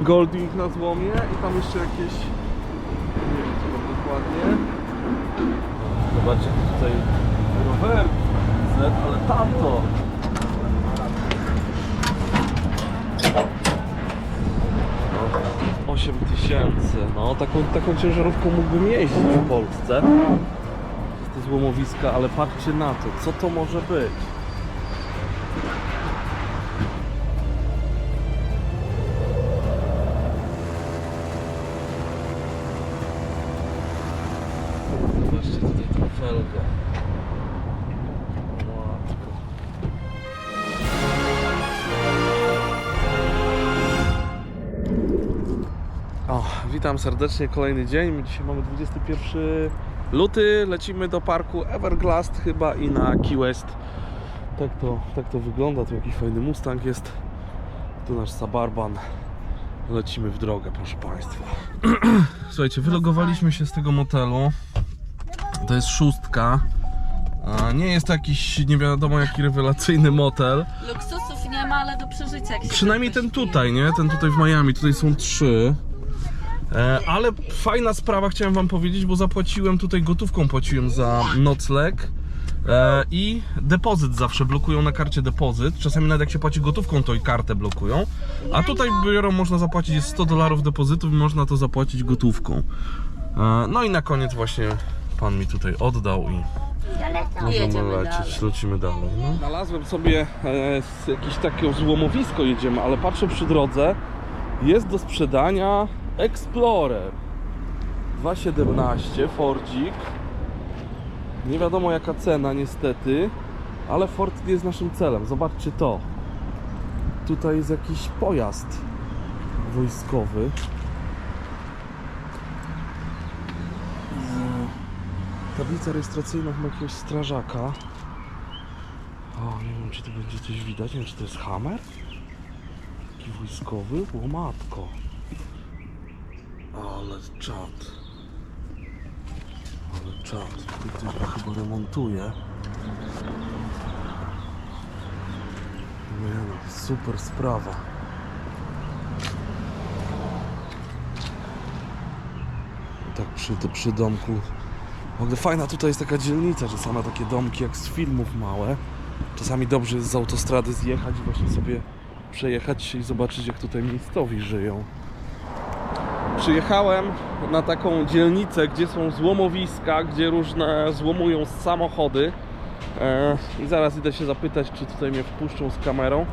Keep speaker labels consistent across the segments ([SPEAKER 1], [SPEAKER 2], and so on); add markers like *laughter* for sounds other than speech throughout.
[SPEAKER 1] Goldwing na złomie i tam jeszcze jakieś... Nie wiem co tam dokładnie. Zobaczcie tutaj rower Z, ale tamto. 8 tysięcy. No, taką, taką ciężarówką mógłbym jeździć w Polsce. To złomowiska, ale patrzcie na to, co to może być. Witam serdecznie, kolejny dzień. Dzisiaj mamy 21 luty. Lecimy do parku Everglast chyba i na Key West. Tak to, tak to wygląda. Tu jakiś fajny Mustang jest. Tu nasz Suburban. Lecimy w drogę, proszę Państwa. *clears throat* Słuchajcie, wylogowaliśmy się z tego motelu. To jest szóstka. Nie jest to jakiś nie wiadomo jaki rewelacyjny motel.
[SPEAKER 2] Luksusów nie ma, ale do przeżycia.
[SPEAKER 1] Przynajmniej ten tutaj, nie? Ten tutaj w Miami, tutaj są trzy. E, ale fajna sprawa chciałem wam powiedzieć, bo zapłaciłem tutaj gotówką płaciłem za nocleg. E, I depozyt zawsze blokują na karcie depozyt. Czasami nawet jak się płaci gotówką, to i kartę blokują. A tutaj biorą, można zapłacić jest 100 dolarów depozytów i można to zapłacić gotówką. E, no i na koniec właśnie pan mi tutaj oddał i Możemy lecieć, lecimy dalej. No. Znalazłem sobie e, jakieś takie złomowisko jedziemy, ale patrzę przy drodze, jest do sprzedania Explorer 2.17 Fordzik. Nie wiadomo jaka cena niestety, ale Ford nie jest naszym celem. Zobaczcie to. Tutaj jest jakiś pojazd wojskowy. Tablica rejestracyjna ma jakiegoś strażaka. O, nie wiem czy tu będzie coś widać, nie wiem czy to jest Hammer? Taki wojskowy? O matko. Ale czad. Ale czad. Tu ktoś go chyba remontuje. Nie no, super sprawa. Tak przy, to przy domku w ogóle fajna tutaj jest taka dzielnica, że same takie domki jak z filmów małe. Czasami dobrze jest z autostrady zjechać i właśnie sobie przejechać się i zobaczyć jak tutaj miejscowi żyją. Przyjechałem na taką dzielnicę, gdzie są złomowiska, gdzie różne złomują samochody. E, I zaraz idę się zapytać, czy tutaj mnie wpuszczą z kamerą.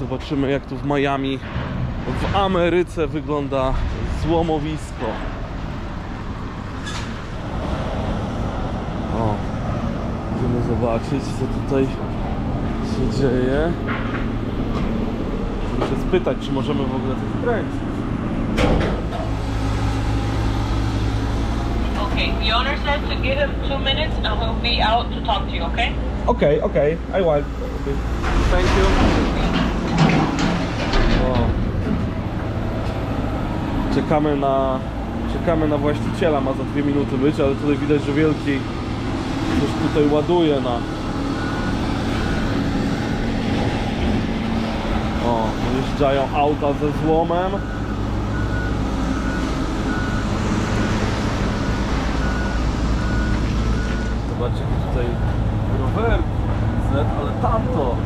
[SPEAKER 1] Zobaczymy jak tu w Miami, w Ameryce wygląda złomowisko. O, idziemy zobaczyć, co tutaj się dzieje. Muszę spytać, czy możemy w ogóle coś kręcić.
[SPEAKER 3] Okay, the owner said to give him two minutes and he'll be out to talk to you, okay?
[SPEAKER 1] Okay, okay, I will. Thank you. O. Czekamy na, czekamy na właściciela, ma za dwie minuty być, ale tutaj widać, że wielki coś tutaj ładuje na... O, wyjeżdżają auta ze złomem. Tutaj rower Z, ale tamto,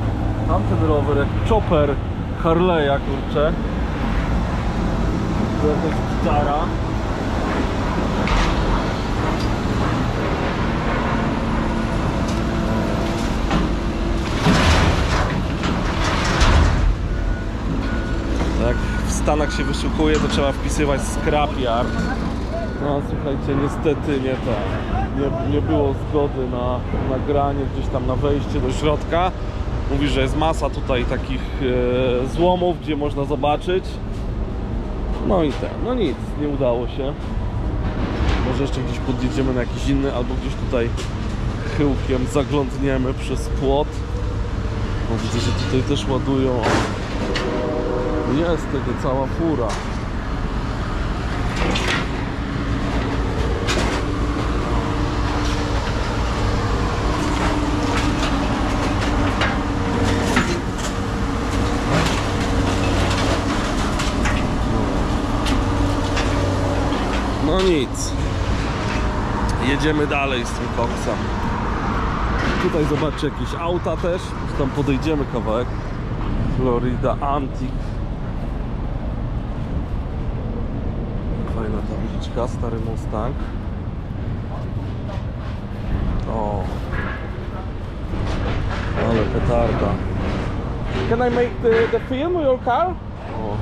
[SPEAKER 1] tamten rower jak chopper Harley'a, kurczę. Tu jakaś gitara. Jak w Stanach się wyszukuje, to trzeba wpisywać scrapyard. No słuchajcie, niestety nie to. Nie, nie było zgody na nagranie gdzieś tam na wejście do środka. Mówi, że jest masa tutaj takich e, złomów, gdzie można zobaczyć. No i ten, no nic, nie udało się. Może jeszcze gdzieś podjedziemy na jakiś inny, albo gdzieś tutaj chyłkiem zaglądniemy przez płot. Bo widzę, że tutaj też ładują. Jest tego cała fura. No nic. Jedziemy dalej z tym koksem. Tutaj zobaczcie jakieś auta też. Tam podejdziemy kawałek. Florida Antique. Fajna tabliczka, stary Mustang. O. Ale petarda. Can I make the, the film your car? O.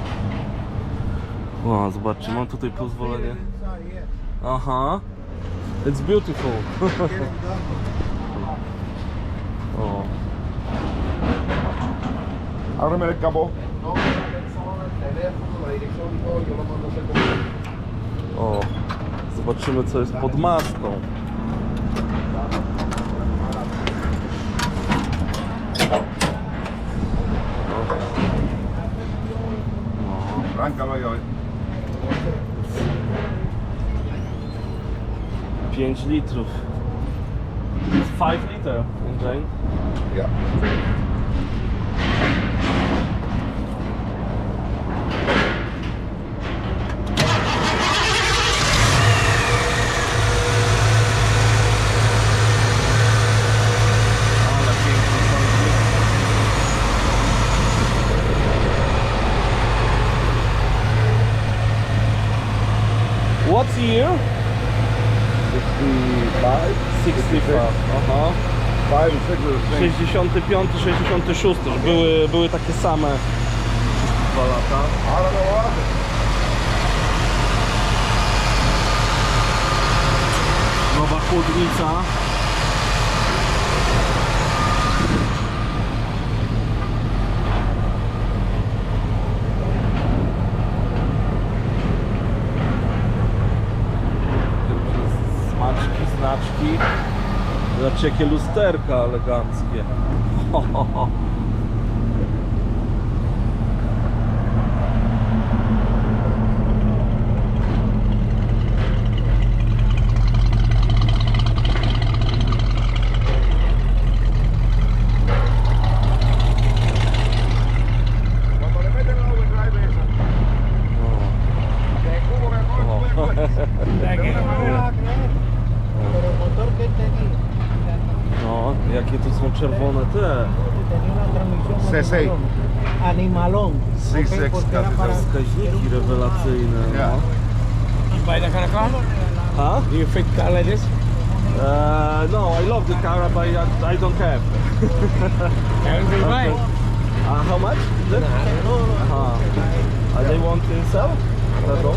[SPEAKER 1] Wow, zobaczcie, mam tutaj pozwolenie. Aha. It's beautiful. *laughs* o.
[SPEAKER 4] Ábreme el capó.
[SPEAKER 1] O. Zobaczymy co jest pod maską.
[SPEAKER 4] Arráncalo ahí, a
[SPEAKER 1] 5 litrów. 5 liter engine.
[SPEAKER 4] Ya.
[SPEAKER 1] Ale piękny ciągnik. What's year?
[SPEAKER 4] 65,
[SPEAKER 1] 65. Aha.
[SPEAKER 4] 5, 6,
[SPEAKER 1] 65, 66. Były, były takie same dwa lata.
[SPEAKER 4] Ahora no hace.
[SPEAKER 1] Nowa chłodnica. Smaczki, znaczki. Zobaczcie jakie lusterka eleganckie. *laughs* Ho, ho, ho. I, don't have.
[SPEAKER 5] You buy?
[SPEAKER 1] Uh, how much? Is it? Uh-huh. Uh, they want to sell? That's all. *laughs*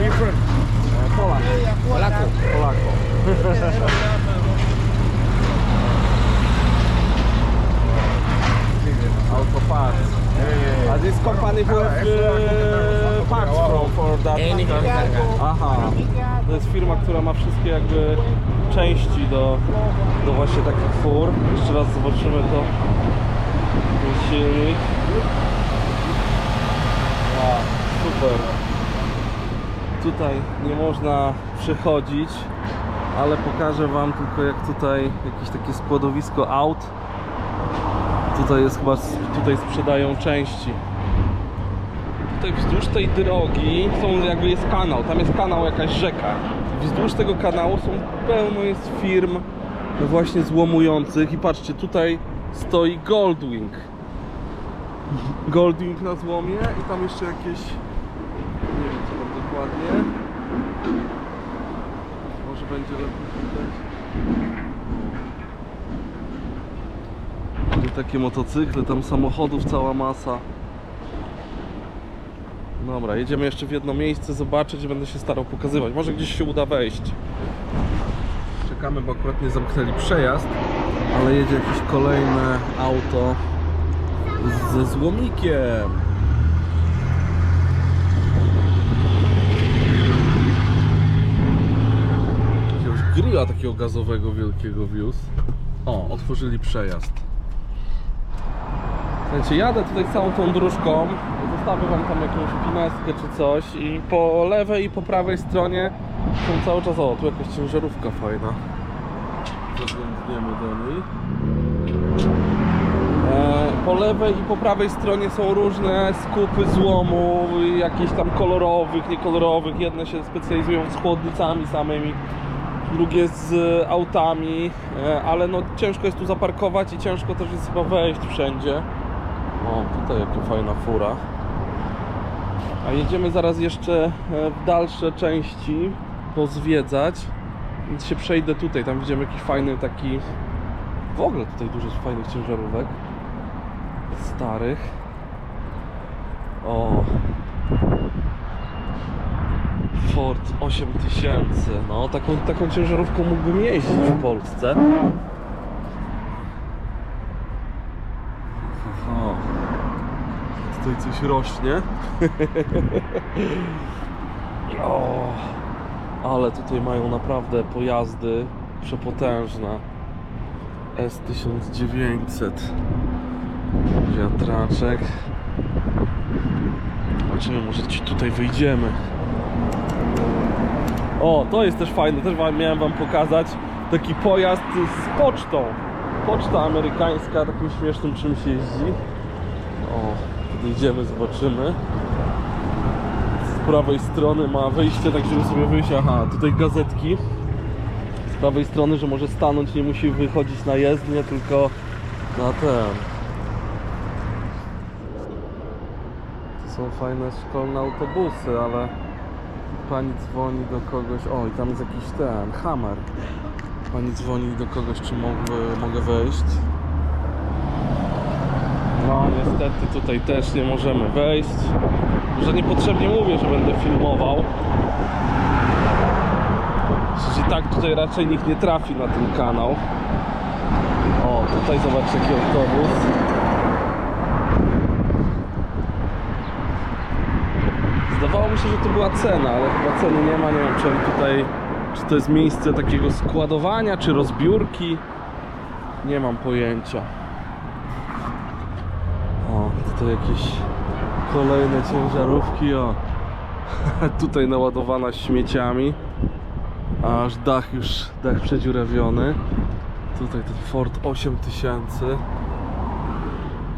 [SPEAKER 1] Where from? Uh, Poland.
[SPEAKER 5] Polaco.
[SPEAKER 1] Polako. *laughs* Auto parts. Uh, this company have uh, parts from for that. Aha. To jest firma, która ma wszystkie jakby części do, do właśnie takich fur. Jeszcze raz zobaczymy to. Ten silnik. Super. Tutaj nie można przechodzić, ale pokażę wam tylko jak tutaj jakieś takie składowisko aut. Tutaj jest chyba, tutaj sprzedają części. Tutaj wzdłuż tej drogi są jakby jest kanał, tam jest kanał, jakaś rzeka. Wzdłuż tego kanału są pełno jest firm właśnie złomujących i patrzcie, tutaj stoi Goldwing. Goldwing na złomie i tam jeszcze jakieś nie wiem co tam dokładnie. Może będzie lepiej widać. Takie motocykle, tam samochodów cała masa. Dobra, jedziemy jeszcze w jedno miejsce zobaczyć, będę się starał pokazywać. Może gdzieś się uda wejść. Czekamy, bo akurat nie zamknęli przejazd, ale jedzie jakieś kolejne auto ze złomikiem. Jakiegoś grilla takiego gazowego wielkiego wiózł. O, otworzyli przejazd. Słuchajcie, jadę tutaj całą tą dróżką, zostawię wam tam jakąś pineskę czy coś i po lewej i po prawej stronie są cały czas, o tu jakaś ciężarówka fajna. Zaglądniemy do niej. E, Po lewej i po prawej stronie są różne skupy złomu, jakieś tam kolorowych, niekolorowych. Jedne się specjalizują z chłodnicami samymi, drugie z autami, e, ale no ciężko jest tu zaparkować i ciężko też jest chyba wejść wszędzie. O, tutaj jaka fajna fura. A jedziemy zaraz jeszcze e, w dalsze części pozwiedzać. Więc się przejdę tutaj, tam widzimy jakiś fajny taki... W ogóle tutaj dużo fajnych ciężarówek. Starych. O. Ford 8000. No, taką, taką ciężarówką mógłbym jeździć w Polsce. O. Tutaj coś rośnie. *laughs* o. Ale tutaj mają naprawdę pojazdy przepotężne. S1900 wiatraczek zobaczymy może ci tutaj wyjdziemy o to jest też fajne też wam, miałem wam pokazać taki pojazd z pocztą poczta amerykańska takim śmiesznym czymś jeździ o podejdziemy zobaczymy z prawej strony ma wyjście tak żeby sobie wyjść aha tutaj gazetki z prawej strony, że może stanąć, nie musi wychodzić na jezdnię, tylko na ten. To są fajne szkolne autobusy, ale pani dzwoni do kogoś. O, i tam jest jakiś ten, hammer. Pani dzwoni do kogoś, czy mogę, mogę wejść. No, niestety tutaj też nie możemy wejść. Że niepotrzebnie mówię, że będę filmował. Przecież i tak tutaj raczej nikt nie trafi na ten kanał. O, tutaj zobaczcie jaki autobus. Zdawało mi się, że to była cena, ale chyba ceny nie ma. Nie wiem, czy tutaj, czy to jest miejsce takiego składowania, czy rozbiórki. Nie mam pojęcia. Tutaj jakieś kolejne ciężarówki. O, *laughs* tutaj naładowana śmieciami. Aż dach już, dach przedziurawiony. Tutaj ten Ford 8000.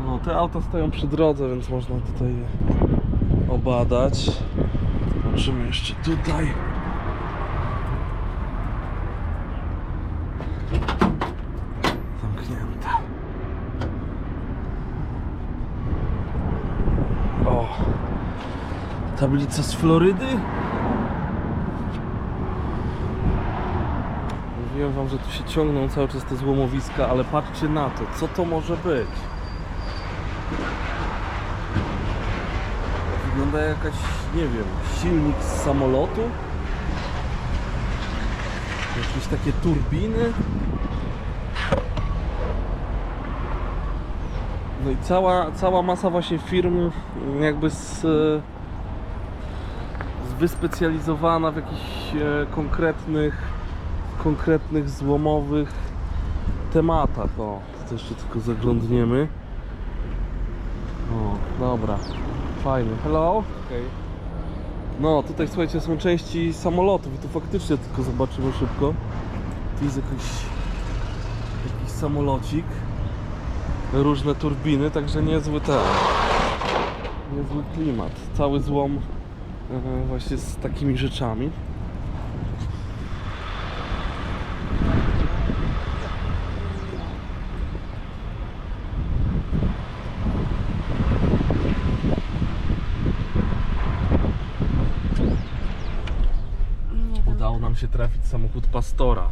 [SPEAKER 1] No, te auta stoją przy drodze, więc można tutaj je obadać. Zobaczymy jeszcze tutaj. Zamknięte. O! Tablica z Florydy? Mówiłem wam, że tu się ciągną cały czas te złomowiska, ale patrzcie na to, co to może być? Wygląda jakaś, nie wiem, silnik z samolotu? Jakieś takie turbiny? No i cała, cała masa właśnie firm jakby z, wyspecjalizowana w jakichś e, konkretnych konkretnych złomowych tematach. O, to jeszcze tylko zaglądniemy. O, dobra. Fajnie. Hello? No, tutaj słuchajcie, są części samolotów i tu faktycznie tylko zobaczymy szybko. Tu jest jakiś, jakiś samolocik. Różne turbiny, także niezły ten. Niezły klimat. Cały złom właśnie z takimi rzeczami. Udało nam się trafić samochód pastora.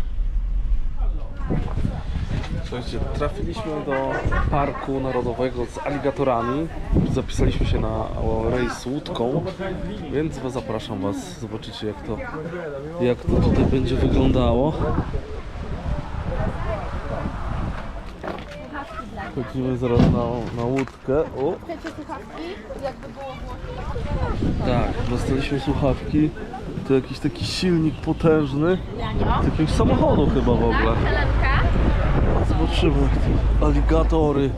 [SPEAKER 1] Słuchajcie, trafiliśmy do parku narodowego z aligatorami. Zapisaliśmy się na rejs łódką, więc was zapraszam was. Zobaczycie jak to, jak to tutaj będzie wyglądało. Chodzimy zaraz na, na łódkę. O,
[SPEAKER 6] Chcecie słuchawki? Jakby było głośno.
[SPEAKER 1] tak, dostaliśmy słuchawki. To jakiś taki silnik potężny. Z jakiegoś samochodu chyba w ogóle. Zobaczymy. Aligatory.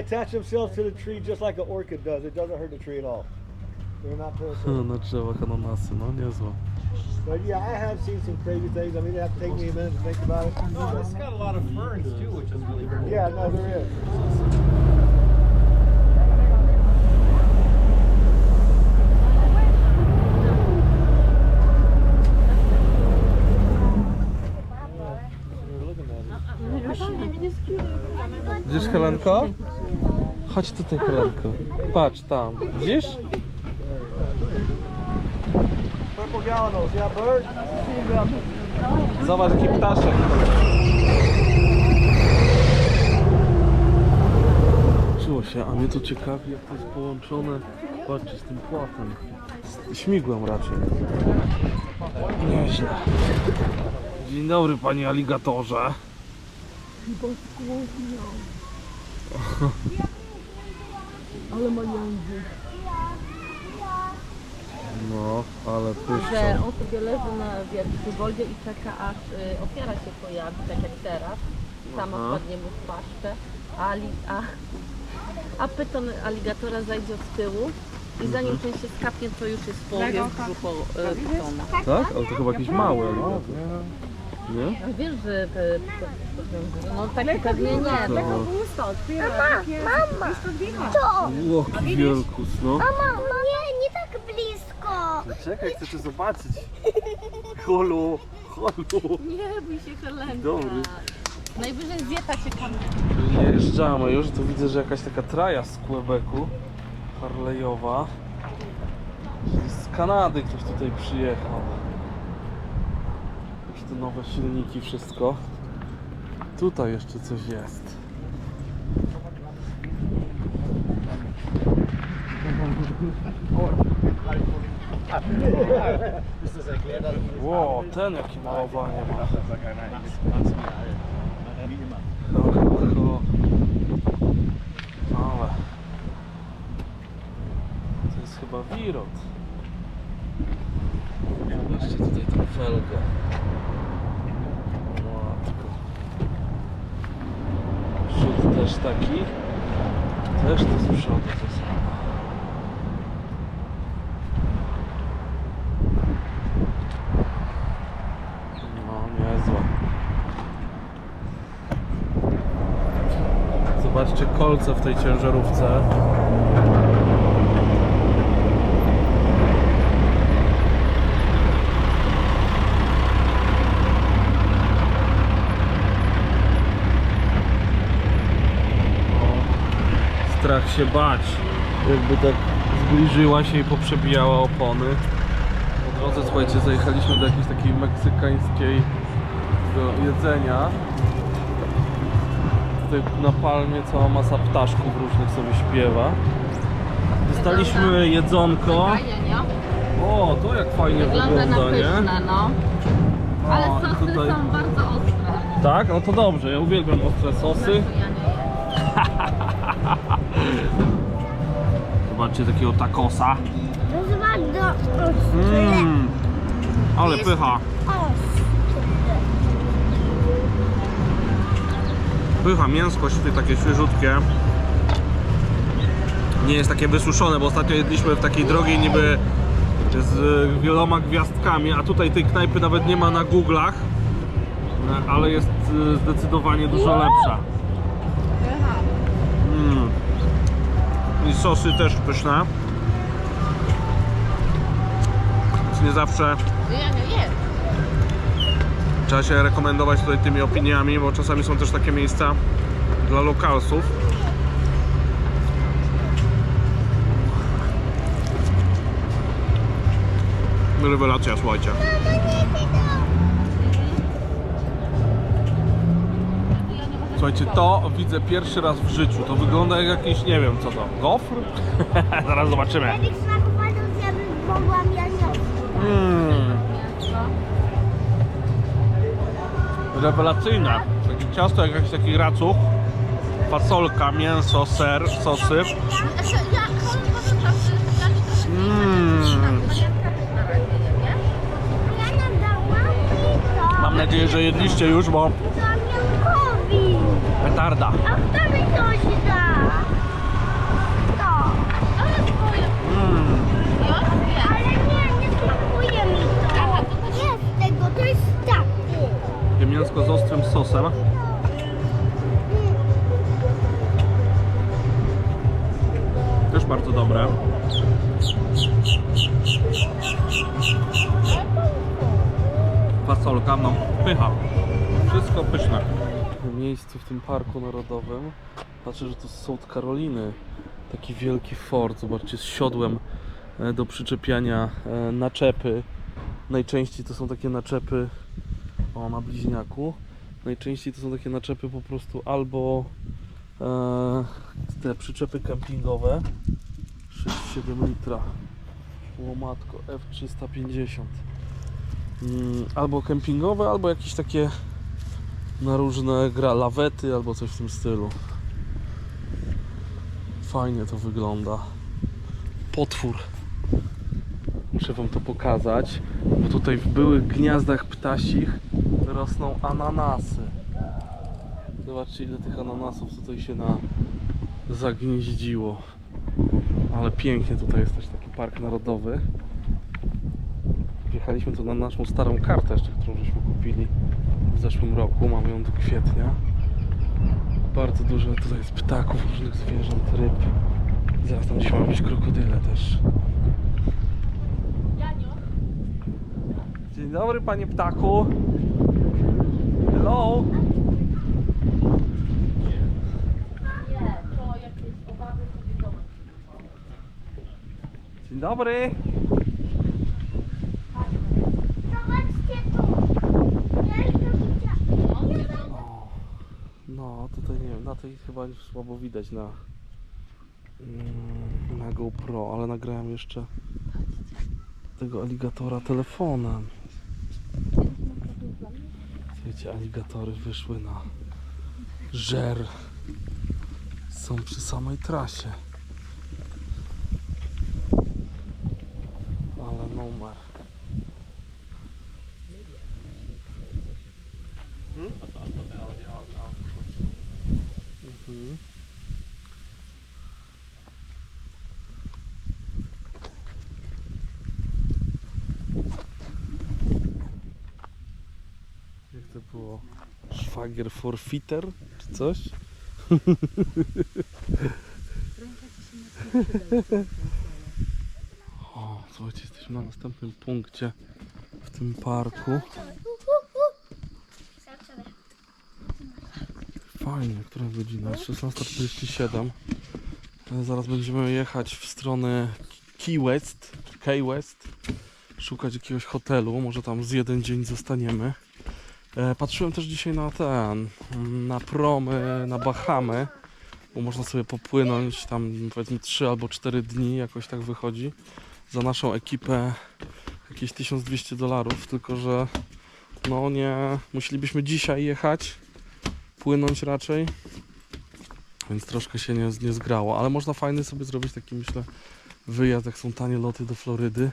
[SPEAKER 4] They attach themselves to the tree just like an orchid does. It doesn't hurt the tree at all. They're not parasitic.
[SPEAKER 1] Na drzewach ananasy, no niezłe.
[SPEAKER 4] But yeah, I have seen some crazy things. I mean, it have to take me a minute to think about it.
[SPEAKER 5] No, It's got a lot of ferns too, which is really very
[SPEAKER 4] Yeah, no, there is. We're looking at
[SPEAKER 1] Helenko? Chodź tutaj Helenko. Patrz tam. Widzisz? Zobacz jaki ptaszek. Czuło się, a mnie to ciekawi jak to jest połączone. Patrzcie z tym płatem. Z śmigłem raczej. Nieźle. Dzień dobry panie aligatorze. *laughs* No, ale
[SPEAKER 2] Że on sobie leży na przy wodzie i czeka aż y, ofiara się pojawi, tak jak teraz. Sama
[SPEAKER 1] Aha.
[SPEAKER 2] wpadnie mu w paszczę, a, a, a pyton aligatora zajdzie od tyłu i zanim ten się skapnie, to już jest w połowie w brzuchu y, pytona.
[SPEAKER 1] Tak? Ale to chyba jakieś małe aligator. Nie?
[SPEAKER 2] A wiesz, że te, to, no tak pewnie nie.
[SPEAKER 1] To... Łoki wielkus, no.
[SPEAKER 7] Mama, nie, nie tak blisko.
[SPEAKER 1] Czekaj, chcę cię zobaczyć. Holo, holo.
[SPEAKER 2] Nie bój się Helenka.
[SPEAKER 1] Dobry.
[SPEAKER 2] Najwyżej zjeta cię kamera.
[SPEAKER 1] Jeżdżamy już, tu widzę, że jakaś taka traja z Quebecu, Harley'owa. Z Kanady ktoś tutaj przyjechał. Już te nowe silniki, wszystko. Tutaj jeszcze coś jest. Ło, ten jaki malowanie ma. Ale to jest chyba wirot. Zobaczcie tutaj tą felgę. Matko. Taki. Też to z przodu to samo. No, niezłe. Zobaczcie kolce w tej ciężarówce. O, Strach się bać. Jakby tak zbliżyła się i poprzebijała opony. Po drodze, słuchajcie, zajechaliśmy do jakiejś takiej meksykańskiej do jedzenia tutaj na palmie cała masa ptaszków różnych sobie śpiewa. Dostaliśmy jedzonko. O, to jak fajnie
[SPEAKER 2] Wygląda
[SPEAKER 1] nie?
[SPEAKER 2] pyszne, no. Ale sosy
[SPEAKER 1] tutaj-
[SPEAKER 2] są bardzo ostre.
[SPEAKER 1] Tak? No to dobrze, ja uwielbiam ostre sosy. Zobaczcie takiego takosa. Mmm, ale pycha. Pycha, mięsko świe- takie świeżutkie. Nie jest takie wysuszone, bo ostatnio jedliśmy w takiej drogiej niby z wieloma gwiazdkami, a tutaj tej knajpy nawet nie ma na Google'ach, ale jest e, zdecydowanie dużo lepsza. Mm. I sosy też pyszne. Więc Nie zawsze
[SPEAKER 2] jem.
[SPEAKER 1] Trzeba się rekomendować tutaj tymi opiniami, bo czasami są też takie miejsca dla lokalsów. Rewelacja, słuchajcie. Słuchajcie, to widzę pierwszy raz w życiu. To wygląda jak jakiś, nie wiem co to, gofr? *laughs* Zaraz zobaczymy.
[SPEAKER 7] Kiedyś smakowano, ja bym mogłam ja nie
[SPEAKER 1] Mm. Rewelacyjne. Takie ciasto, jak jakiś taki racuch. Fasolka, mięso, ser, sosy. Mmm.
[SPEAKER 7] To.
[SPEAKER 1] Mam nadzieję, że jedliście już, bo
[SPEAKER 7] Damiankowi.
[SPEAKER 1] petarda.
[SPEAKER 7] A kto mi coś da? To.
[SPEAKER 6] Ale twoje.
[SPEAKER 1] Mmm.
[SPEAKER 7] Ale nie, nie smakuje mi to. Jest tego, to jest taki.
[SPEAKER 1] Takie mięsko z ostrym sosem. Też bardzo dobre. Fasolka, no pycha. Wszystko pyszne. Miejsce w tym parku narodowym. Patrzę, że to z South Karoliny. Taki wielki fort. Zobaczcie, z siodłem e, do przyczepiania e, naczepy. Najczęściej to są takie naczepy o, na bliźniaku. Najczęściej to są takie naczepy po prostu albo e, te przyczepy kempingowe 6,7 litra łomatko F350 mm, albo kempingowe, albo jakieś takie na różne gra lawety albo coś w tym stylu fajnie to wygląda potwór muszę wam to pokazać bo tutaj w byłych gniazdach ptasich rosną ananasy. Zobaczcie ile tych ananasów tutaj się na zagnieździło. Ale pięknie tutaj jest też taki park narodowy. Wjechaliśmy tu na naszą starą kartę jeszcze, którą żeśmy kupili w zeszłym roku. Mamy ją do kwietnia. Bardzo dużo tutaj jest ptaków, różnych zwierząt, ryb. Zaraz tam gdzieś mają być krokodyle też. Dzień dobry panie ptaku. Hello. Dzień dobry.
[SPEAKER 7] Zobaczcie tu. Ja już to widziałam.
[SPEAKER 1] O, no tutaj nie wiem, na tej chyba już słabo widać na mm, na GoPro, ale nagrałem jeszcze tego aligatora telefonem. Wiecie, aligatory wyszły na żer. Są przy samej trasie. Ale numer. Mhm. Jak to było? Szwagier forfiter czy coś? *laughs* o, słuchajcie, jesteśmy na następnym punkcie w tym parku. Fajnie, która godzina? 16.47. E, Zaraz będziemy jechać w stronę Key West, Key West. Szukać jakiegoś hotelu, może tam z jeden dzień zostaniemy. E, Patrzyłem też dzisiaj na ten, na promy, na Bahamy, bo można sobie popłynąć tam powiedzmy 3 albo 4 dni, jakoś tak wychodzi. Za naszą ekipę jakieś 1200 dolarów, tylko że no nie, musielibyśmy dzisiaj jechać, płynąć raczej, więc troszkę się nie, nie zgrało, ale można fajny sobie zrobić taki myślę wyjazd, jak są tanie loty do Florydy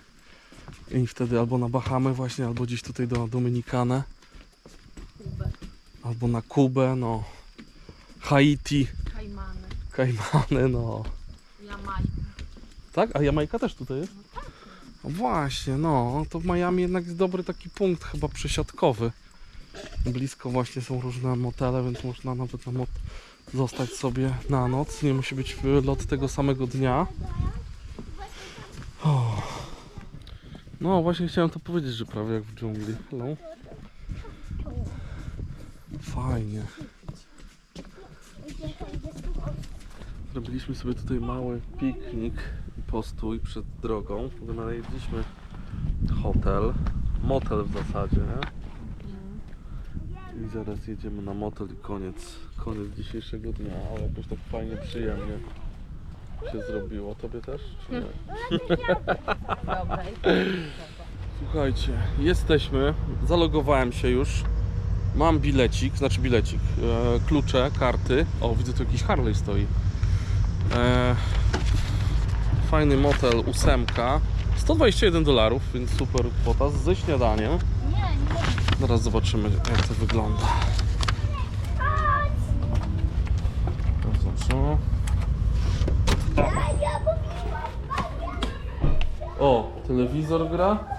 [SPEAKER 1] i wtedy albo na Bahamy właśnie, albo gdzieś tutaj do Dominikanę
[SPEAKER 2] Kubę,
[SPEAKER 1] albo na Kubę, no Haiti,
[SPEAKER 2] Kajmany,
[SPEAKER 1] Kajmany, no
[SPEAKER 2] Jamajka.
[SPEAKER 1] tak? A Jamajka też tutaj jest? No właśnie, no to w Miami jednak jest dobry taki punkt chyba przesiadkowy. Blisko właśnie są różne motele, więc można nawet na mot zostać sobie na noc. Nie musi być lot tego samego dnia. No właśnie chciałem to powiedzieć, że prawie jak w dżungli. No. Fajnie. Zrobiliśmy sobie tutaj mały piknik i postój przed drogą. Wynaleźliśmy hotel, motel w zasadzie, nie? I zaraz jedziemy na motel i koniec, koniec dzisiejszego dnia, ale jakoś tak fajnie, przyjemnie się zrobiło. Tobie też? Czy nie? *laughs*
[SPEAKER 2] Dobra,
[SPEAKER 1] Słuchajcie, jesteśmy, zalogowałem się już Mam bilecik, znaczy bilecik, e, klucze, karty. O, widzę tu jakiś Harley stoi. E, fajny motel, ósemka. 121 dolarów, więc super kwota ze śniadaniem. Zaraz zobaczymy jak to wygląda. O, telewizor gra.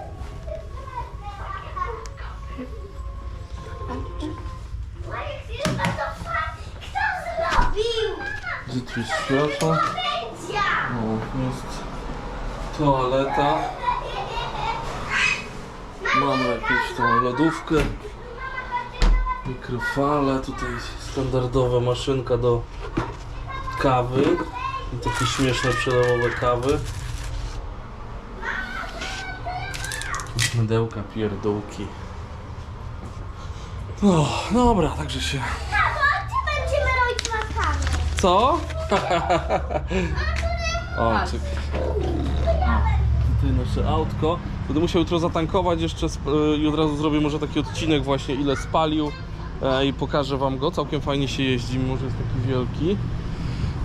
[SPEAKER 1] Jest światło? O, jest toaleta. Mamy jakąś tą lodówkę. Mikrofale, tutaj standardowa maszynka do kawy. I takie śmieszne przelewowe kawy. Jakieś mydełka, pierdółki. No, dobra, także się...
[SPEAKER 7] Tato, a czy będziemy robić makamy?
[SPEAKER 1] Co? *laughs* o, czekaj. Tutaj nasze autko. Będę musiał jutro zatankować jeszcze y, i od razu zrobię może taki odcinek właśnie ile spalił e, i pokażę wam go. Całkiem fajnie się jeździ, mimo że jest taki wielki.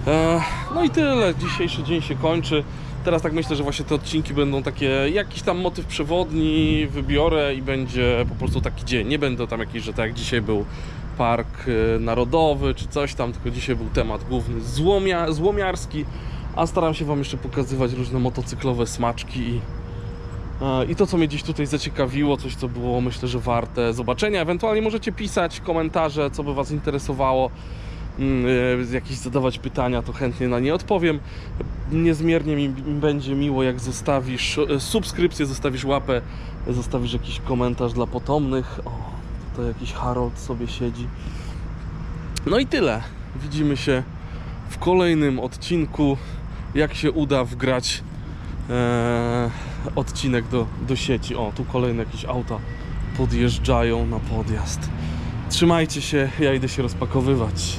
[SPEAKER 1] E, no i tyle. Dzisiejszy dzień się kończy. Teraz tak myślę, że właśnie te odcinki będą takie, jakiś tam motyw przewodni wybiorę i będzie po prostu taki dzień. Nie będą tam jakieś, że tak jak dzisiaj był park e, narodowy czy coś tam, tylko dzisiaj był temat główny złomia, złomiarski, a staram się wam jeszcze pokazywać różne motocyklowe smaczki i E, I to, co mnie dziś tutaj zaciekawiło, coś, co było myślę, że warte zobaczenia. Ewentualnie możecie pisać komentarze, co by Was interesowało, mm, e, jakieś zadawać pytania, to chętnie na nie odpowiem. Niezmiernie mi będzie miło, jak zostawisz subskrypcję, zostawisz łapę, zostawisz jakiś komentarz dla potomnych. O, tutaj jakiś Harold sobie siedzi. No i tyle. Widzimy się w kolejnym odcinku. Jak się uda wgrać e, odcinek do, do sieci. O, tu kolejne jakieś auta podjeżdżają na podjazd. Trzymajcie się, ja idę się rozpakowywać.